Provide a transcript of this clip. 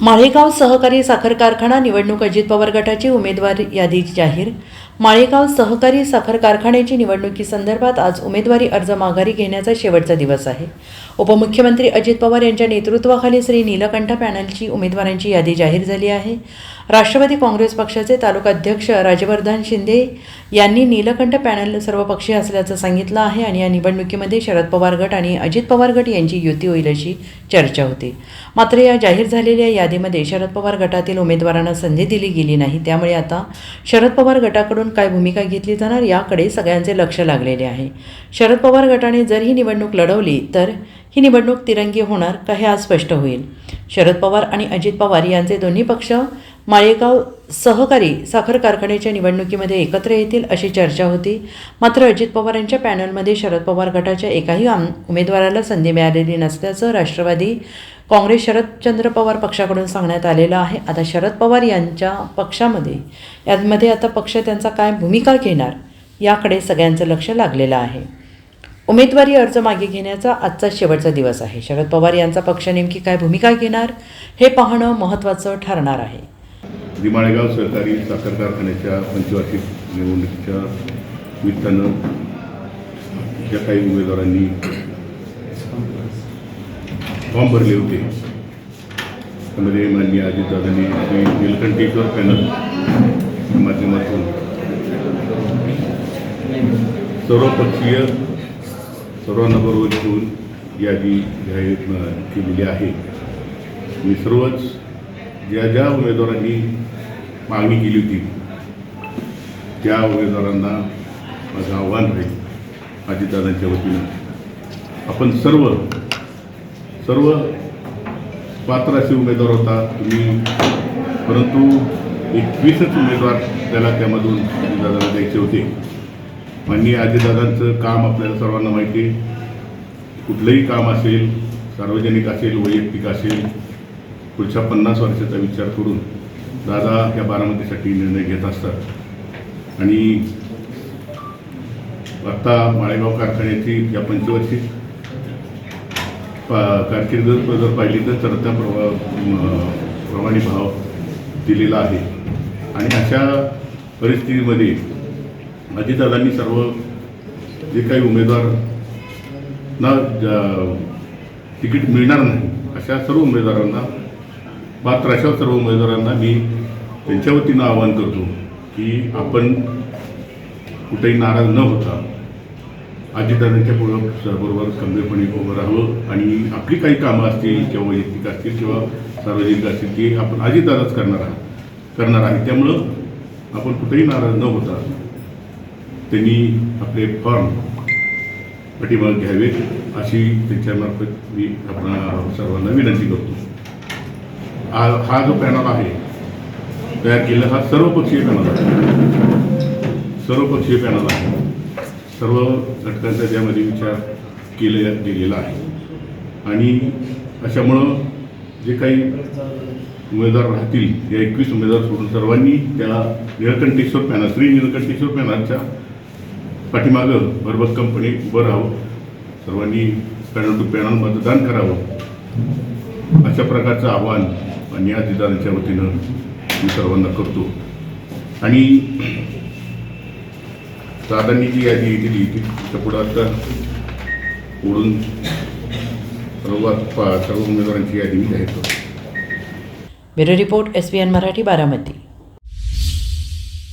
माळेगाव सहकारी साखर कारखाना निवडणूक अजित पवार गटाची उमेदवार यादी जाहीर माळेगाव सहकारी साखर कारखान्याची निवडणुकीसंदर्भात आज उमेदवारी अर्ज माघारी घेण्याचा शेवटचा दिवस आहे. उपमुख्यमंत्री अजित पवार यांच्या नेतृत्वाखाली श्री नीलकंठ पॅनलची उमेदवारांची यादी जाहीर झाली आहे. राष्ट्रवादी काँग्रेस पक्षाचे तालुका अध्यक्ष राजवर्धन शिंदे यांनी नीलकंठ पॅनल सर्वपक्षीय असल्याचं सांगितलं आहे आणि या निवडणुकीमध्ये शरद पवार गट आणि अजित पवार गट यांची युती होईल अशी चर्चा होती. मात्र या जाहीर झालेल्या यादीमध्ये शरद पवार गटातील उमेदवारांना संधी दिली गेली नाही. त्यामुळे आता शरद पवार गटाकडून काय भूमिका घेतली जाणार याकडे सगळ्यांचे लक्ष लागलेले आहे. शरद पवार गटाने जर ही निवडणूक लढवली तर ही निवडणूक तिरंगी होणार का हे आज स्पष्ट होईल. शरद पवार आणि अजित पवार यांचे दोन्ही पक्ष माळेगाव सहकारी साखर कारखान्याच्या निवडणुकीमध्ये एकत्र येतील अशी चर्चा होती. मात्र अजित पवार यांच्या पॅनलमध्ये शरद पवार गटाच्या एकाही आम उमेदवाराला संधी मिळालेली नसल्याचं राष्ट्रवादी काँग्रेस शरदचंद्र पवार पक्षाकडून सांगण्यात आलेलं आहे. आता शरद पवार यांच्या पक्षामध्ये यामध्ये आता पक्ष त्यांचा काय भूमिका घेणार याकडे सगळ्यांचं लक्ष लागलेलं आहे. उमेदवारी अर्ज मागे घेण्याचा आजचा शेवटचा दिवस आहे. शरद पवार यांचा पक्ष नेमकी काय भूमिका घेणार हे पाहणं महत्त्वाचं ठरणार आहे. दिमाळेगाव सहकारी साखर कारखान्याच्या पंचवार्षिक निवडणुकीच्या निमित्तानं ज्या काही उमेदवारांनी फॉर्म भरले होते त्यामध्ये माननीय अजितदादांनी श्री निलकंठेश्वर पॅनल माध्यमातून सर्वपक्षीय सर्वांना बरोबर घेऊन यादी जाहीर केलेली आहे. मी सर्वच ज्या ज्या उमेदवारांनी मागणी केली होती त्या उमेदवारांना माझं आव्हान राहील अजितदादांच्या वतीनं. आपण सर्व सर्व पात्र असे उमेदवार होता तुम्ही परंतु एकवीसच उमेदवार त्याला त्यामधून अजितदादांना द्यायचे होते. माननीय अजितदादांचं काम आपल्याला सर्वांना माहिती आहे. कुठलंही काम असेल सार्वजनिक असेल वैयक्तिक असेल पुढच्या पन्नास वर्षाचा विचार करून दादा या बारामतीसाठी निर्णय घेत असतात. आणि आत्ता माळेगाव कारखान्याची या पंचवर्षी पा- कारकिर्द जर पाहिली तर चढत्या प्रवा प्रमाणे भाव दिलेला आहे. आणि अशा परिस्थितीमध्ये अजितदादांनी सर्व जे काही उमेदवार ना तिकीट मिळणार नाही अशा सर्व उमेदवारांना मात्र अशा सर्व उमेदवारांना मी त्यांच्या वतीनं आवाहन करतो की आपण कुठेही नाराज न होता अजितदादांच्या पुढं बरोबर खंबीरपणे उभं राहावं आणि आपली काही कामं असतील किंवा वैयक्तिक असतील किंवा सार्वजनिक असतील ती आपण अजितदादाच करणार आहात करणार आहे. त्यामुळं आपण कुठेही नाराज न होता त्यांनी आपले फॉर्म पाठिंबा घ्यावेत अशी त्यांच्यामार्फत मी आपण सर्वांना विनंती करतो. हा हा जो पॅनल आहे तयार केलेला हा सर्वपक्षीय पॅनल आहे. सर्वपक्षीय पॅनल आहे. सर्व घटकांचा त्यामध्ये विचार केले गेलेला आहे. आणि अशामुळं जे काही उमेदवार राहतील या एकवीस उमेदवार सोडून सर्वांनी त्याला निळकंठेश्वर पॅनल श्री निळकंठेश्वर पॅनलच्या पाठीमागं भरभक्कमपणे उभं राहावं. सर्वांनी पॅनल टू पॅनल मतदान करावं. अशा प्रकारचं आव्हान आणि अजितदारांच्या वतीनं मी सर्वांना करतो. आणि दादांनी जी यादी दिली ती पुढं आता ओढून सर्व सर्व उमेदवारांची यादी मी जाहीर करतो. Bureau report S P N Marathi Baramati.